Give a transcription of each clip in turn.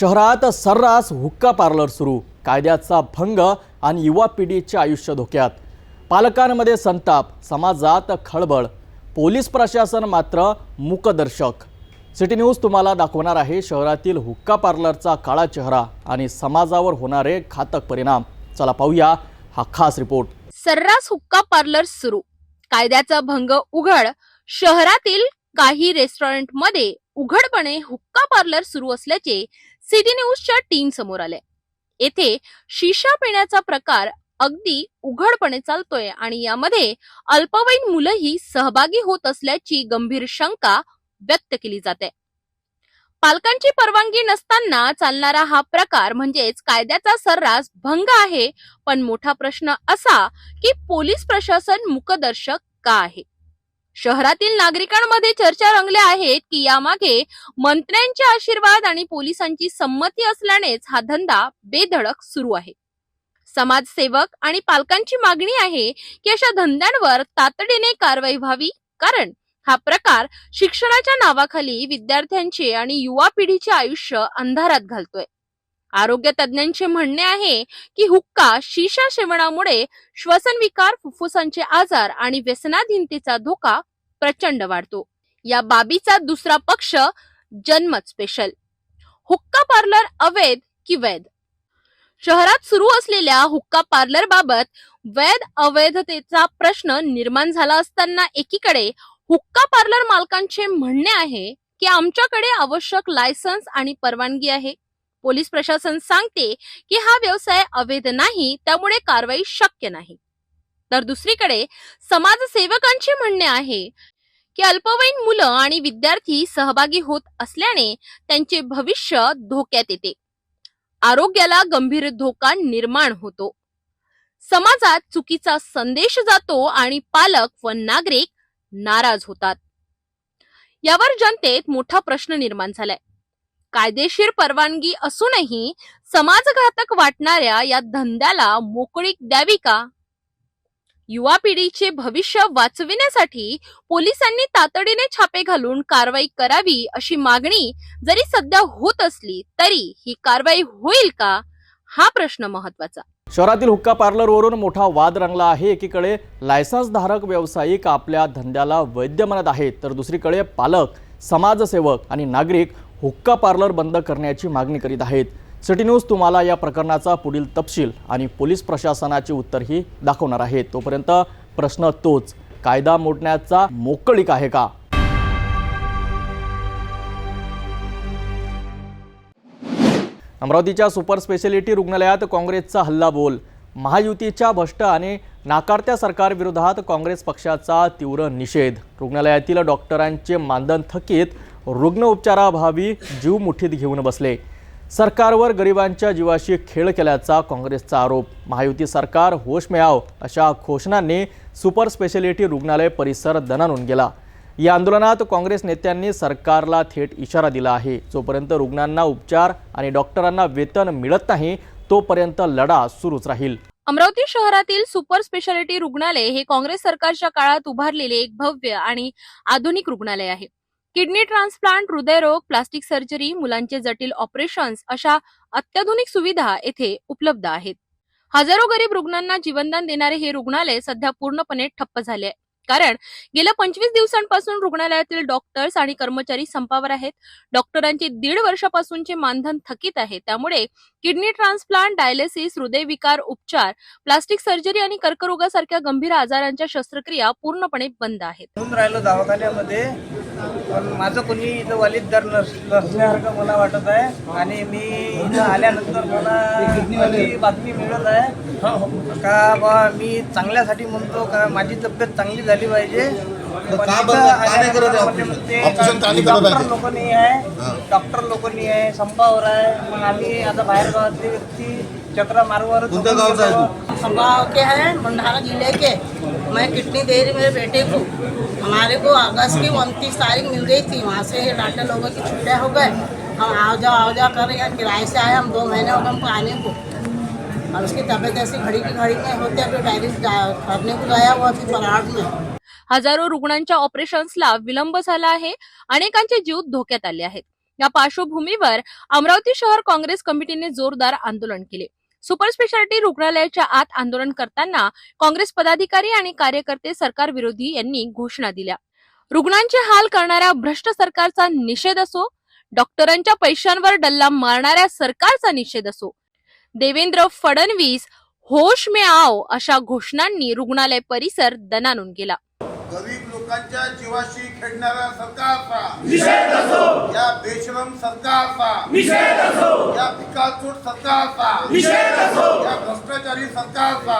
शहरात सर्रास हुक्का पार्लर सुरू कायद्याचा भंग आणि युवा पिढीचे आयुष्य धोक्यात. पालकांमध्ये संताप समाजात खळबळ. पोलीस प्रशासन मात्र मूकदर्शक. सिटी न्यूज तुम्हाला दाखवणार आहे शहरातील हुक्का पार्लरचा काळा चेहरा आणि समाजावर होणारे घातक परिणाम. चला पाहूया हा खास रिपोर्ट. सर्रास हुक्का पार्लर सुरू. कायद्याचा भंग उघड. शहरातील काही रेस्टॉरंटमध्ये उघडपणे हुक्का पार्लर सुरू असल्याचे सिटी न्यूजच्या टीम समोर आले येथे शिशा पिण्याचा प्रकार अगदी उघडपणे चालतोय आणि यामध्ये अल्पवयीन मुलंही सहभागी होत असल्याची गंभीर शंका व्यक्त केली जाते. पालकांची परवानगी नसताना चालणारा हा प्रकार म्हणजेच कायद्याचा सर्रास भंग आहे पण मोठा प्रश्न असा की पोलीस प्रशासन मुकदर्शक का आहे? शहरातील नागरिकांमध्ये चर्चा रंगल्या आहेत की यामागे मंत्र्यांचे आशीर्वाद आणि पोलिसांची संमती असल्यानेच हा धंदा बेधडक सुरू आहे. समाजसेवक आणि पालकांची मागणी आहे की अशा धंद्यांवर तातडीने कारवाई व्हावी कारण हा प्रकार शिक्षणाच्या नावाखाली विद्यार्थ्यांचे आणि युवा पिढीचे आयुष्य अंधारात घालतोय. आरोग्य तज्ज्ञांचे म्हणणे आहे की हुक्का शिशा सेवनामुळे श्वसनविकार फुफ्फुसांचे आजार आणि व्यसनाधीनतेचा धोका प्रचंड वाढतो. या बाबीचा दुसरा पक्ष जन्मत स्पेशल हुक्का पार्लर अवैध की वैध? शहरात सुरू असलेल्या हुक्का पार्लर बाबत वैध अवैधतेचा प्रश्न निर्माण झाला असताना एकीकडे हुक्का पार्लर मालकांचे म्हणणे आहे की आमच्याकडे आवश्यक लायसन्स आणि परवानगी आहे. पोलीस प्रशासन सांगते की हा व्यवसाय अवैध नाही त्यामुळे कारवाई शक्य नाही. तर दुसरीकडे समाजसेवकांचे म्हणणे आहे की अल्पवयीन मुलं आणि विद्यार्थी सहभागी होत असल्याने त्यांचे भविष्य धोक्यात येते. आरोग्याला गंभीर धोका निर्माण होतो. समाजात चुकीचा संदेश जातो आणि पालक व नागरिक नाराज होतात. यावर जनतेत मोठा प्रश्न निर्माण झालाय. कायदेशीर परवानगी असूनही समाजघातक वाटणाऱ्या या धंद्याला मोकळीक द्यावी का? युवा पिढीचे भविष्य वाचविण्यासाठी पोलिसांनी तातडीने छापे घालून कारवाई करावी अशी मागणी जरी सध्या होत असली तरी ही कारवाई होईल का? हा प्रश्न महत्त्वाचा शहरातील हुक्का पार्लरवरून मोठा वाद रंगला आहे. एकीकडे लायसन्सधारक व्यावसायिक आपल्या धंद्याला वैद्य म्हणत आहेत तर दुसरीकडे पालक समाजसेवक आणि नागरिक हुक्का पार्लर बंद करण्याची मागणी करीत आहेत. सिटी न्यूज तुम्हाला या प्रकरणाचा पुढील तपशील आणि पोलीस प्रशासनाचे उत्तरही दाखवणार आहे. तोपर्यंत प्रश्न तोच. कायदा मोडण्याचा मोकळीक आहे का? अमरावतीच्या सुपर स्पेशालिटी रुग्णालयात काँग्रेसचा हल्ला बोल. महायुतीच्या भ्रष्ट आणि नाकारत्या सरकारविरोधात काँग्रेस पक्षाचा तीव्र निषेध. रुग्णालयातील डॉक्टरांचे मानधन थकीत रुग्ण उपचाराभावी जीव मुठीत घेऊन बसले. सरकारवर गरिबांच्या जीवाशी खेळ केल्याचा काँग्रेसचा आरोप. महायुती सरकार होश मिळाव अशा घोषणांनी सुपर स्पेशालिटी रुग्णालय परिसर दणानून गेला. या आंदोलनात काँग्रेस नेत्यांनी सरकारला थेट इशारा दिला आहे. जोपर्यंत रुग्णांना उपचार आणि डॉक्टरांना वेतन मिळत नाही तोपर्यंत लढा सुरूच राहील. अमरावती शहरातील सुपर स्पेशालिटी रुग्णालय हे काँग्रेस सरकारच्या काळात उभारलेले एक भव्य आणि आधुनिक रुग्णालय आहे. किडनी ट्रान्सप्लांट हृदयरोग प्लास्टिक सर्जरी मुलांचे जटिल ऑपरेशन्स अशा अत्याधुनिक सुविधा येथे उपलब्ध आहेत. हजारो गरीब रुग्णांना जीवनदान देणारे हे रुग्णालय सध्या पूर्णपणे ठप्प झाले आहे. कारण गेल्या पंचवीस दिवसांपासून रुग्णालयातील डॉक्टर्स आणि कर्मचारी संपावर आहेत. डॉक्टरांचे दीड वर्षापासूनचे मानधन थकीत आहे. त्यामुळे किडनी ट्रान्सप्लांट डायलिसिस हृदयविकार उपचार प्लास्टिक सर्जरी आणि कर्करोगासारख्या गंभीर आजारांच्या शस्त्रक्रिया पूर्णपणे बंद आहेत. राहिलो दवाखान्यामध्ये. पण माझं कोणी इथं वालीदार नस नसल्यासारखं मला वाटत आहे आणि मी इथं आल्यानंतर मला अशी बातमी मिळत आहे का बा मी चांगल्यासाठी म्हणतो का माझी तब्येत चांगली झाली पाहिजे पण का इथं बरं? का नाही करत आहे आल्यानंतर operation? ते Operation का नाही करत आहे डॉक्टर ते? लोक नाही आहे डॉक्टर आहे संपावर आहे मग आम्ही आता बाहेर गावातले व्यक्ती चक्रा मार्गवर कोणत्या गावचा आहे तू? हम गाँव के हैं भंडारा जिले के. मैं कितनी देर मेरे बेटे को हमारे को अगस्त की उनतीस तारीख मिल गई थी वहाँ से डॉक्टर लोगों की छुट्टियाँ हो गए। हम आओ जाओ आओ जाओ कर रहे हैं किराए से आए हम दो महीने हो गए हमको आने को। और उसकी तबीयत ऐसी घड़ी की घड़ी में होती है अभी डायलिस करने को गया हुआ थी पराग में। हजारो रुग्णांच्या ऑपरेशन्सला विलंब झाला आहे अनेकांचे जीव धोक्यात आले आहेत. या पार्श्वभूमीवर अमरावती शहर काँग्रेस कमिटीने जोरदार आंदोलन केले. सुपर स्पेशालिटी रुग्णालयाच्या आत आंदोलन करताना काँग्रेस पदाधिकारी आणि कार्यकर्ते सरकार विरोधी यांनी घोषणा दिल्या. रुग्णांचे हाल करणाऱ्या भ्रष्ट सरकारचा निषेध असो डॉक्टरांच्या पैशांवर डल्ला मारणाऱ्या सरकारचा निषेध असो देवेंद्र फडणवीस होश मे आओ अशा घोषणांनी रुग्णालय परिसर दणानून गेला. लोकांच्या जीवाशी खेळणाऱ्या सरकारचा या बेशरम सरकारचा या पिकाचूट सरकारचा या भ्रष्टाचारी सरकारचा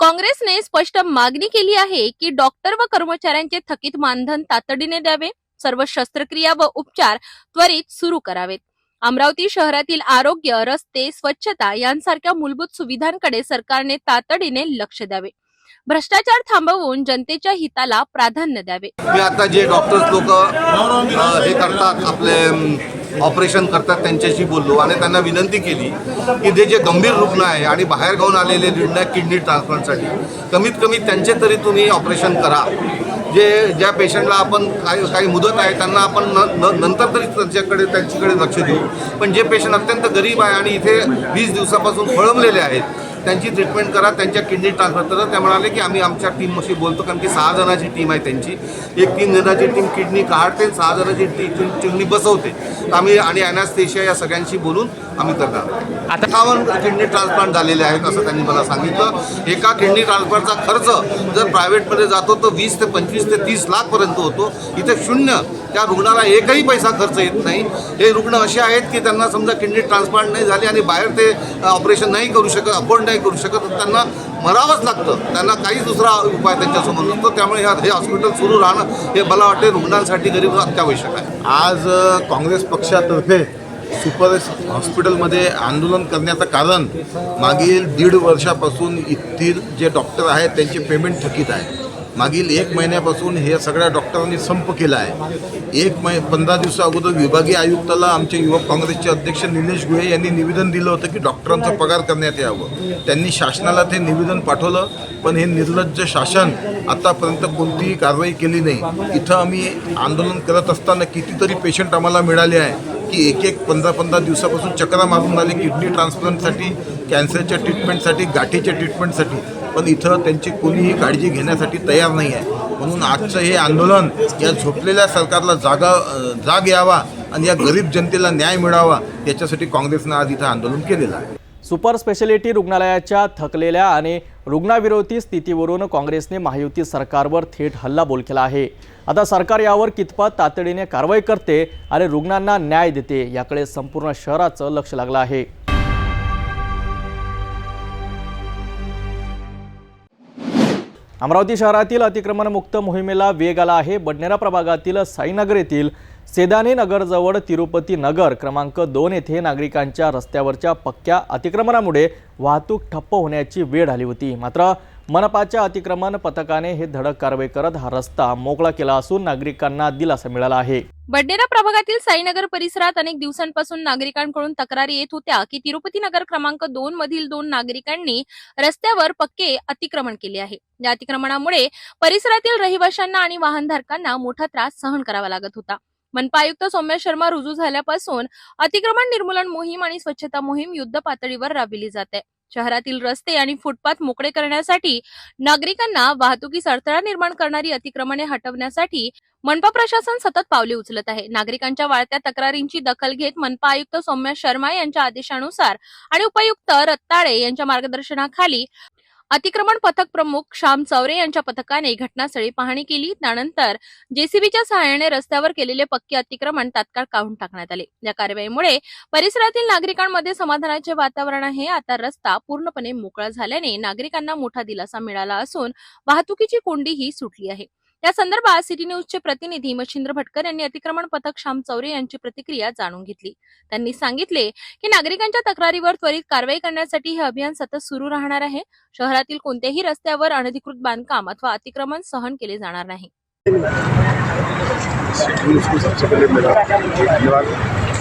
काँग्रेसने स्पष्ट मागणी केली आहे की डॉक्टर व कर्मचाऱ्यांचे थकीत मानधन तातडीने द्यावे सर्व शस्त्रक्रिया व उपचार त्वरित सुरू करावेत. अमरावती शहरातील आरोग्य रस्ते स्वच्छता यांसारख्या मूलभूत सुविधांकडे सरकारने तातडीने लक्ष द्यावे. भ्रष्टाचार थांबवून जनतेच्या हिताला प्राधान्य द्यावे. मी आता जे डॉक्टर्स लोक हे करतात आपले ऑपरेशन करतात त्यांच्याशी बोललो आणि त्यांना विनंती केली की ते जे गंभीर रुग्ण आहे आणि बाहेर गावून आलेले रुग्ण किडनी ट्रान्सप्लांटसाठी कमीत कमी त्यांचे तरी तुम्ही ऑपरेशन करा. जे ज्या पेशंटला आपण काही काही मुदत आहे त्यांना आपण न नंतर तरी त्यांच्याकडे त्यांच्याकडे लक्ष देऊ. पण जे पेशंट अत्यंत गरीब आहे आणि इथे वीस दिवसापासून फळमलेले आहेत त्यांची ट्रीटमेंट करा त्यांच्या किडनी ट्रान्सफर करा. त्या म्हणाले की आम्ही आमच्या टीमशी बोलतो कारण की सहा जणांची टीम आहे त्यांची. एक तीन जणांची टीम किडनी काढते सहा जणांची टी किडनी बसवते. तर आम्ही आणि अॅनास्थेशिया या सगळ्यांशी बोलून आम्ही करणार. आता एकावन्न किडनी ट्रान्सप्लांट झालेले आहेत असं त्यांनी मला सांगितलं. एका किडनी ट्रान्सप्लांटचा खर्च जर प्रायव्हेटमध्ये जातो तर वीस ते पंचवीस ते तीस लाखपर्यंत होतो. इथे शून्य त्या रुग्णाला एकही पैसा खर्च येत नाही. हे रुग्ण असे आहेत की त्यांना समजा किडनी ट्रान्सप्लांट नाही झाली आणि बाहेर ते ऑपरेशन नाही करू शकत अफोर्ड नाही करू शकत तर त्यांना मरावंच लागतं. त्यांना काहीच दुसरा उपाय त्यांच्यासमोर नसतो. त्यामुळे ह्या- हे हॉस्पिटल सुरू राहणं हे मला वाटते रुग्णांसाठी गरीब अत्यावश्यक आहे. आज काँग्रेस पक्षातर्फे सुपर हॉस्पिटलमध्ये आंदोलन करण्याचं कारण मागील दीड वर्षापासून येथील जे डॉक्टर आहेत त्यांचे पेमेंट थकीत आहे मागील एक महिन्यापासून हे सगळ्या डॉक्टरांनी संप केला आहे. एक मै पंधरा दिवसा अगोदर विभागीय आयुक्ताला आमचे युवक काँग्रेसचे अध्यक्ष निलेश गुहे यांनी निवेदन दिलं होतं की डॉक्टरांचा पगार करण्यात यावं. त्यांनी शासनाला ते निवेदन पाठवलं पण हे निर्लज्ज शासन आतापर्यंत कोणतीही कारवाई केली नाही. इथं आम्ही आंदोलन करत असताना कितीतरी पेशंट आम्हाला मिळाले आहे. की एक एक पंधरा पंधरा दिवसापासून चक्रा मारून आले किडनी ट्रान्सप्लांटसाठी कॅन्सरच्या ट्रीटमेंटसाठी गाठीच्या ट्रीटमेंटसाठी. पण इथं त्यांची कोणीही काळजी घेण्यासाठी तयार नाही आहे. म्हणून आजचं हे आंदोलन या झोपलेल्या सरकारला जागा जाग यावा आणि या गरीब जनतेला न्याय मिळावा याच्यासाठी काँग्रेसनं आज इथं आंदोलन केलेलं आहे. सुपर स्पेशालिटी रुग्णालयाच्या थकलेल्या आणि रुग्णाविरोधी स्थितीवरून काँग्रेसने महायुती सरकारवर थेट हल्लाबोल केला आहे. आता सरकार यावर कितपत तातडीने कारवाई करते आणि रुग्णांना न्याय देते याकडे संपूर्ण शहराचं लक्ष लागलं आहे. अमरावती शहरातील अतिक्रमणमुक्त मोहिमेला वेग आला आहे. बडनेरा प्रभागातील साईनगर येथील सेदानी नगरजवळ तिरुपती नगर क्रमांक दोन येथे नागरिकांच्या रस्त्यावरच्या पक्क्या अतिक्रमणामुळे वाहतूक ठप्प होण्याची वेळ आली होती. मात्र मनपाच्या अतिक्रमण पथकाने हे धडक कारवाई करत हा रस्ता मोकळा केला असून नागरिकांना दिलासा मिळाला आहे. बडनेरा प्रभागातील साईनगर परिसरात अनेक दिवसांपासून नागरिकांकडून तक्रारी येत होत्या की तिरुपती नगर क्रमांक दोन मधील दोन नागरिकांनी रस्त्यावर पक्के अतिक्रमण केले आहे. या अतिक्रमणामुळे परिसरातील रहिवाशांना आणि वाहनधारकांना मोठा त्रास सहन करावा लागत होता. मनपा आयुक्त सौम्य शर्मा रुजू झाल्यापासून अतिक्रमण निर्मूलन मोहीम आणि स्वच्छता मोहीम युद्ध पातळीवर राबविली जाते. शहरातील रस्ते आणि फुटपाथ मोकळे करण्यासाठी नागरिकांना वाहतुकीस अडथळा निर्माण करणारी अतिक्रमणे हटवण्यासाठी मनपा प्रशासन सतत पावले उचलत आहे. नागरिकांच्या वाढत्या तक्रारींची दखल घेत मनपा आयुक्त सौम्य शर्मा यांच्या आदेशानुसार आणि उपायुक्त रत्ताळे यांच्या मार्गदर्शनाखाली अतिक्रमण पथक प्रमुख श्याम चौरे यांच्या पथकाने घटनास्थळी पाहणी केली. त्यानंतर जेसीबीच्या सहाय्याने रस्त्यावर केलेले पक्के अतिक्रमण तात्काळ काढून टाकण्यात आले. या कारवाईमुळे परिसरातील नागरिकांमध्ये समाधानाचे वातावरण आहे. आता रस्ता पूर्णपणे मोकळा झाल्याने नागरिकांना मोठा दिलासा मिळाला असून वाहतुकीची कोंडीही सुटली आहे. या संदर्भात सिटी न्यूजचे प्रतिनिधी मच्छिंद्र भटकर यांनी अतिक्रमण पथक श्याम चौरे यांची प्रतिक्रिया जाणून घेतली. त्यांनी सांगितले की नागरिकांच्या तक्रारीवर त्वरित कारवाई करण्यासाठी हे अभियान सतत सुरू राहणार आहे. शहरातील कोणत्याही रस्त्यावर अनधिकृत बांधकाम अथवा अतिक्रमण सहन केले जाणार नाही.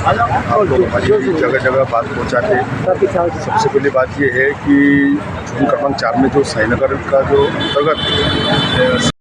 आप जगह जगह बात पहुंचाते सबसे पहली बात यह है कि क्रमांक चार में जो साईनगर का जो अंतर्गत